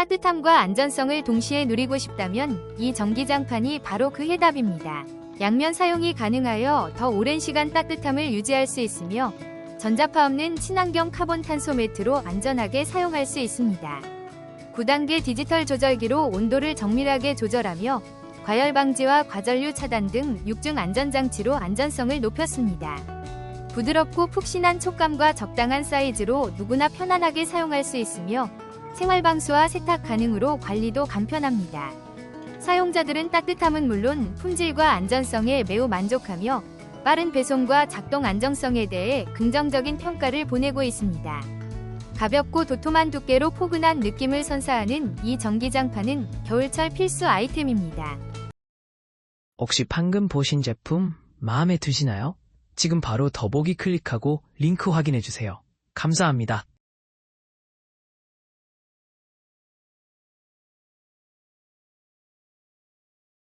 따뜻함과 안전성을 동시에 누리고 싶다면 이 전기장판이 바로 그 해답입니다. 양면 사용이 가능하여 더 오랜 시간 따뜻함을 유지할 수 있으며 전자파 없는 친환경 카본 탄소 매트로 안전하게 사용할 수 있습니다. 9단계 디지털 조절기로 온도를 정밀하게 조절하며 과열 방지와 과전류 차단 등 6중 안전장치로 안전성을 높였습니다. 부드럽고 푹신한 촉감과 적당한 사이즈로 누구나 편안하게 사용할 수 있으며 생활방수와 세탁 가능으로 관리도 간편합니다. 사용자들은 따뜻함은 물론 품질과 안전성에 매우 만족하며 빠른 배송과 작동 안정성에 대해 긍정적인 평가를 보내고 있습니다. 가볍고 도톰한 두께로 포근한 느낌을 선사하는 이 전기장판은 겨울철 필수 아이템입니다. 혹시 방금 보신 제품 마음에 드시나요? 지금 바로 더보기 클릭하고 링크 확인해 주세요. 감사합니다.